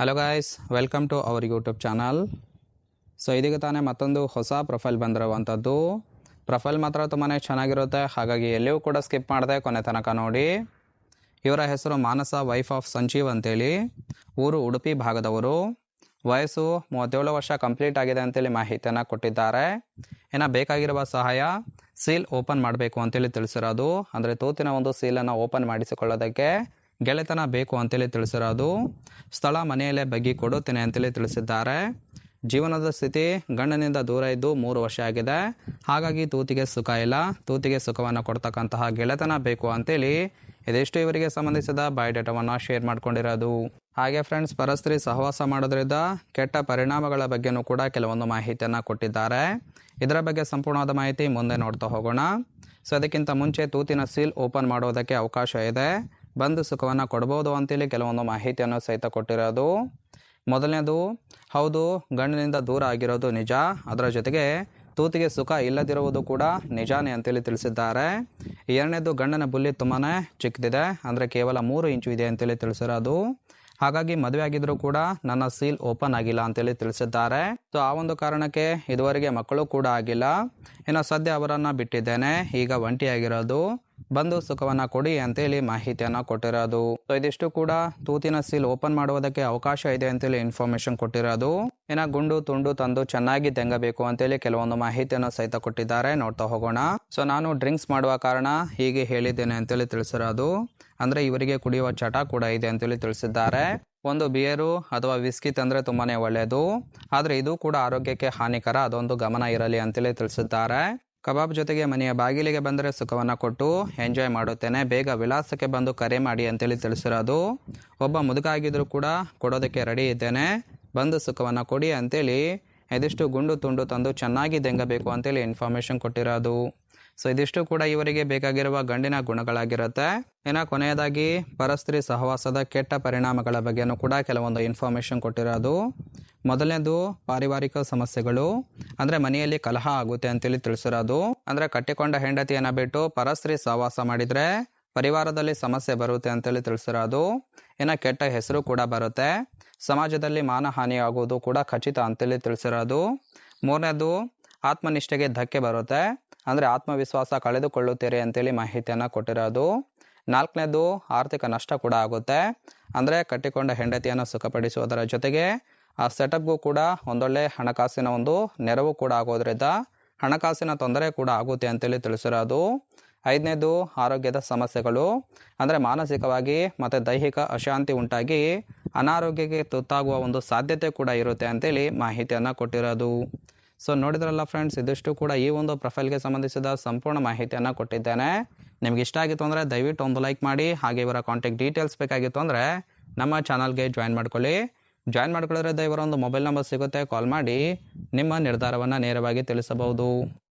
Hello guys welcome to our YouTube channel so ಇದೀಗ ತಾನೇ ಮತ್ತೊಂದು ಹೊಸ ಪ್ರೊಫೈಲ್ ಬಂದಿರುವಂಥದ್ದು. ಪ್ರೊಫೈಲ್ ಮಾತ್ರ ತುಂಬಾ ಚೆನ್ನಾಗಿರುತ್ತೆ. ಹಾಗಾಗಿ ಎಲ್ಲಿಯೂ ಕೂಡ ಸ್ಕಿಪ್ ಮಾಡಿದೆ ಕೊನೆ ತನಕ ನೋಡಿ. ಇವರ ಹೆಸರು ಮಾನಸ ವೈಫ್ ಆಫ್ ಸಂಜೀವ್ ಅಂತೇಳಿ. ಊರು ಉಡುಪಿ ಭಾಗದವರು. ವಯಸ್ಸು ಮೂವತ್ತೇಳು ವರ್ಷ ಕಂಪ್ಲೀಟ್ ಆಗಿದೆ ಅಂತೇಳಿ ಮಾಹಿತಿಯನ್ನು ಕೊಟ್ಟಿದ್ದಾರೆ. ಇನ್ನು ಬೇಕಾಗಿರುವ ಸಹಾಯ ಸೀಲ್ ಓಪನ್ ಮಾಡಬೇಕು ಅಂತೇಳಿ ತಿಳಿಸಿರೋದು. ಅಂದರೆ ತೂತಿನ ಒಂದು ಸೀಲನ್ನು ಓಪನ್ ಮಾಡಿಸಿಕೊಳ್ಳೋದಕ್ಕೆ ಗೆಳೆತನ ಬೇಕು ಅಂತೇಳಿ ತಿಳಿಸಿರೋದು, ಸ್ಥಳ ಮನೆಯಲ್ಲೇ ಬಗ್ಗಿ ಕೊಡುತ್ತೇನೆ ಅಂತೇಳಿ ತಿಳಿಸಿದ್ದಾರೆ. ಜೀವನದ ಸ್ಥಿತಿ ಗಂಡನಿಂದ ದೂರ ಇದ್ದು ಮೂರು ವರ್ಷ ಆಗಿದೆ. ಹಾಗಾಗಿ ತೂತಿಗೆ ಸುಖ ಇಲ್ಲ. ತೂತಿಗೆ ಸುಖವನ್ನು ಕೊಡ್ತಕ್ಕಂತಹ ಗೆಳೆತನ ಬೇಕು ಅಂತೇಳಿ ಇದಿಷ್ಟು ಇವರಿಗೆ ಸಂಬಂಧಿಸಿದ ಬಯೋಡೇಟಾವನ್ನು ಶೇರ್ ಮಾಡ್ಕೊಂಡಿರೋದು. ಹಾಗೆ ಫ್ರೆಂಡ್ಸ್, ಪರಸ್ತ್ರೀ ಸಹವಾಸ ಮಾಡೋದ್ರಿಂದ ಕೆಟ್ಟ ಪರಿಣಾಮಗಳ ಬಗ್ಗೆನೂ ಕೂಡ ಕೆಲವೊಂದು ಮಾಹಿತಿಯನ್ನು ಕೊಟ್ಟಿದ್ದಾರೆ. ಇದರ ಬಗ್ಗೆ ಸಂಪೂರ್ಣವಾದ ಮಾಹಿತಿ ಮುಂದೆ ನೋಡ್ತಾ ಹೋಗೋಣ. ಸೊ, ಅದಕ್ಕಿಂತ ಮುಂಚೆ ತೂತಿನ ಸೀಲ್ ಓಪನ್ ಮಾಡೋದಕ್ಕೆ ಅವಕಾಶ ಇದೆ. ಬಂದು ಸುಖವನ್ನು ಕೊಡ್ಬೋದು ಅಂತೇಳಿ ಕೆಲವೊಂದು ಮಾಹಿತಿಯನ್ನು ಸಹಿತ ಕೊಟ್ಟಿರೋದು. ಮೊದಲನೇದು, ಹೌದು, ಗಂಡಿನಿಂದ ದೂರ ಆಗಿರೋದು ನಿಜ. ಅದರ ಜೊತೆಗೆ ತೂತಿಗೆ ಸುಖ ಇಲ್ಲದಿರುವುದು ಕೂಡ ನಿಜಾನೇ ಅಂತೇಳಿ ತಿಳಿಸಿದ್ದಾರೆ. ಎರಡನೇದು, ಗಂಡನ ಬುಲ್ಲಿ ತುಂಬಾ ಚಿಕ್ಕದಿದೆ, ಅಂದರೆ ಕೇವಲ ಮೂರು ಇಂಚು ಇದೆ ಅಂತೇಳಿ ತಿಳಿಸಿರೋದು. ಹಾಗಾಗಿ ಮದುವೆ ಆಗಿದ್ರು ಕೂಡ ನನ್ನ ಸೀಲ್ ಓಪನ್ ಆಗಿಲ್ಲ ಅಂತೇಳಿ ತಿಳಿಸಿದ್ದಾರೆ. ಸೊ ಆ ಒಂದು ಕಾರಣಕ್ಕೆ ಇದುವರೆಗೆ ಮಕ್ಕಳು ಕೂಡ ಆಗಿಲ್ಲ. ಇನ್ನು ಸದ್ಯ ಅವರನ್ನು ಬಿಟ್ಟಿದ್ದೇನೆ. ಈಗ ಒಂಟಿಯಾಗಿರೋದು. ಬಂದು ಸುಖವನ್ನ ಕೊಡಿ ಅಂತೇಳಿ ಮಾಹಿತಿಯನ್ನ ಕೊಟ್ಟಿರೋದು. ಸೊ ಇದಿಷ್ಟು ಕೂಡ ತೂತಿನ ಸೀಲ್ ಓಪನ್ ಮಾಡುವುದಕ್ಕೆ ಅವಕಾಶ ಇದೆ ಅಂತೇಳಿ ಇನ್ಫಾರ್ಮೇಶನ್ ಕೊಟ್ಟಿರೋದು. ಇನ್ನ ಗುಂಡು ತುಂಡು ತಂದು ಚೆನ್ನಾಗಿ ತೆಂಗಬೇಕು ಅಂತೇಳಿ ಕೆಲವೊಂದು ಮಾಹಿತಿಯನ್ನು ಸಹಿತ ಕೊಟ್ಟಿದ್ದಾರೆ. ನೋಡ್ತಾ ಹೋಗೋಣ. ಸೊ ನಾನು ಡ್ರಿಂಕ್ಸ್ ಮಾಡುವ ಕಾರಣ ಹೀಗೆ ಹೇಳಿದ್ದೇನೆ ಅಂತೇಳಿ ತಿಳಿಸಿರೋದು. ಅಂದ್ರೆ ಇವರಿಗೆ ಕುಡಿಯುವ ಚಟ ಕೂಡ ಇದೆ ಅಂತೇಳಿ ತಿಳಿಸಿದ್ದಾರೆ. ಒಂದು ಬಿಯರು ಅಥವಾ ವಿಸ್ಕಿ ತಂದ್ರೆ ತುಂಬಾನೇ ಒಳ್ಳೆಯದು ಆದ್ರೆ ಇದು ಕೂಡ ಆರೋಗ್ಯಕ್ಕೆ ಹಾನಿಕರ, ಅದೊಂದು ಗಮನ ಇರಲಿ ಅಂತೇಳಿ ತಿಳಿಸಿದ್ದಾರೆ. ಕಬಾಬ್ ಜೊತೆಗೆ ಮನೆಯ ಬಾಗಿಲಿಗೆ ಬಂದರೆ ಸುಖವನ್ನು ಕೊಟ್ಟು ಎಂಜಾಯ್ ಮಾಡುತ್ತೇನೆ. ಬೇಗ ವಿಳಾಸಕ್ಕೆ ಬಂದು ಕರೆ ಮಾಡಿ ಅಂತೇಳಿ ತಿಳಿಸಿರೋದು. ಒಬ್ಬ ಮುದುಕ ಆಗಿದ್ರು ಕೂಡ ಕೊಡೋದಕ್ಕೆ ರೆಡಿ ಇದ್ದೇನೆ. ಬಂದು ಸುಖವನ್ನು ಕೊಡಿ ಅಂತೇಳಿ ಇದಿಷ್ಟು ಗುಂಡು ತುಂಡು ತಂದು ಚೆನ್ನಾಗಿ ದೆಂಗಬೇಕು ಅಂತೇಳಿ ಇನ್ಫಾರ್ಮೇಷನ್ ಕೊಟ್ಟಿರೋದು. ಸೊ ಇದಿಷ್ಟು ಕೂಡ ಇವರಿಗೆ ಬೇಕಾಗಿರುವ ಗಂಡಿನ ಗುಣಗಳಾಗಿರುತ್ತೆ. ಇನ್ನು ಕೊನೆಯದಾಗಿ ಪರಸ್ತ್ರೀ ಸಹವಾಸದ ಕೆಟ್ಟ ಪರಿಣಾಮಗಳ ಬಗ್ಗೆನೂ ಕೂಡ ಕೆಲವೊಂದು ಇನ್ಫಾರ್ಮೇಷನ್ ಕೊಟ್ಟಿರೋದು. ಮೊದಲನೇದು ಪಾರಿವಾರಿಕ ಸಮಸ್ಯೆಗಳು. ಅಂದ್ರೆ ಮನೆಯಲ್ಲಿ ಕಲಹ ಆಗುತ್ತೆ ಅಂತೇಳಿ ತಿಳಿಸಿರೋದು. ಅಂದ್ರೆ ಕಟ್ಟಿಕೊಂಡ ಹೆಂಡತಿಯನ್ನು ಬಿಟ್ಟು ಪರಸ್ತ್ರೀ ಸಹವಾಸ ಮಾಡಿದ್ರೆ ಪರಿವಾರದಲ್ಲಿ ಸಮಸ್ಯೆ ಬರುತ್ತೆ ಅಂತೇಳಿ ತಿಳಿಸಿರೋದು. ಇನ್ನು ಕೆಟ್ಟ ಹೆಸರು ಕೂಡ ಬರುತ್ತೆ. ಸಮಾಜದಲ್ಲಿ ಮಾನಹಾನಿ ಆಗುವುದು ಕೂಡ ಖಚಿತ ಅಂತೇಳಿ ತಿಳಿಸಿರೋದು. ಮೂರನೇದು ಆತ್ಮನಿಷ್ಠೆಗೆ ಧಕ್ಕೆ ಬರುತ್ತೆ. ಅಂದರೆ ಆತ್ಮವಿಶ್ವಾಸ ಕಳೆದುಕೊಳ್ಳುತ್ತೀರಿ ಅಂತೇಳಿ ಮಾಹಿತಿಯನ್ನು ಕೊಟ್ಟಿರೋದು. ನಾಲ್ಕನೇದು ಆರ್ಥಿಕ ನಷ್ಟ ಕೂಡ ಆಗುತ್ತೆ. ಅಂದರೆ ಕಟ್ಟಿಕೊಂಡ ಹೆಂಡತಿಯನ್ನು ಸುಖಪಡಿಸುವುದರ ಜೊತೆಗೆ ಆ ಸೆಟಪ್ಗೂ ಕೂಡ ಒಂದೊಳ್ಳೆ ಹಣಕಾಸಿನ ಒಂದು ನೆರವು ಕೂಡ ಆಗೋದ್ರಿಂದ ಹಣಕಾಸಿನ ತೊಂದರೆ ಕೂಡ ಆಗುತ್ತೆ ಅಂತೇಳಿ ತಿಳಿಸಿರೋದು. ಐದನೇದು ಆರೋಗ್ಯದ ಸಮಸ್ಯೆಗಳು. ಅಂದರೆ ಮಾನಸಿಕವಾಗಿ ಮತ್ತು ದೈಹಿಕ ಅಶಾಂತಿ ಉಂಟಾಗಿ ಅನಾರೋಗ್ಯಕ್ಕೆ ತುತ್ತಾಗುವ ಒಂದು ಸಾಧ್ಯತೆ ಕೂಡ ಇರುತ್ತೆ ಅಂತೇಳಿ ಮಾಹಿತಿಯನ್ನು ಕೊಟ್ಟಿರೋದು. ಸೊ ನೋಡಿದ್ರಲ್ಲ ಫ್ರೆಂಡ್ಸ್ ಇದಿಷ್ಟು ಕೂಡ ಈ ಒಂದು ಪ್ರೊಫೈಲ್ಗೆ ಸಂಬಂಧಿಸಿದ ಸಂಪೂರ್ಣ ಮಾಹಿತಿಯನ್ನು ಕೊಟ್ಟಿದ್ದೇನೆ. ನಿಮ್ಗೆ ಇಷ್ಟ ಆಗಿತ್ತು ಅಂದರೆ ದಯವಿಟ್ಟು ಒಂದು ಲೈಕ್ ಮಾಡಿ, ಹಾಗೆ ಇವರ ಕಾಂಟ್ಯಾಕ್ಟ್ ಡೀಟೇಲ್ಸ್ ಬೇಕಾಗಿತ್ತು ಅಂದರೆ ನಮ್ಮ ಚಾನಲ್ಗೆ ಜಾಯಿನ್ ಮಾಡ್ಕೊಳ್ಳಿ. ಜಾಯಿನ್ ಮಾಡ್ಕೊಳ್ಳೋದ್ರಿಂದ ಇವರ ಒಂದು ಮೊಬೈಲ್ ನಂಬರ್ ಸಿಗುತ್ತೆ. ಕಾಲ್ ಮಾಡಿ ನಿಮ್ಮ ನಿರ್ಧಾರವನ್ನು ನೇರವಾಗಿ ತಿಳಿಸಬಹುದು.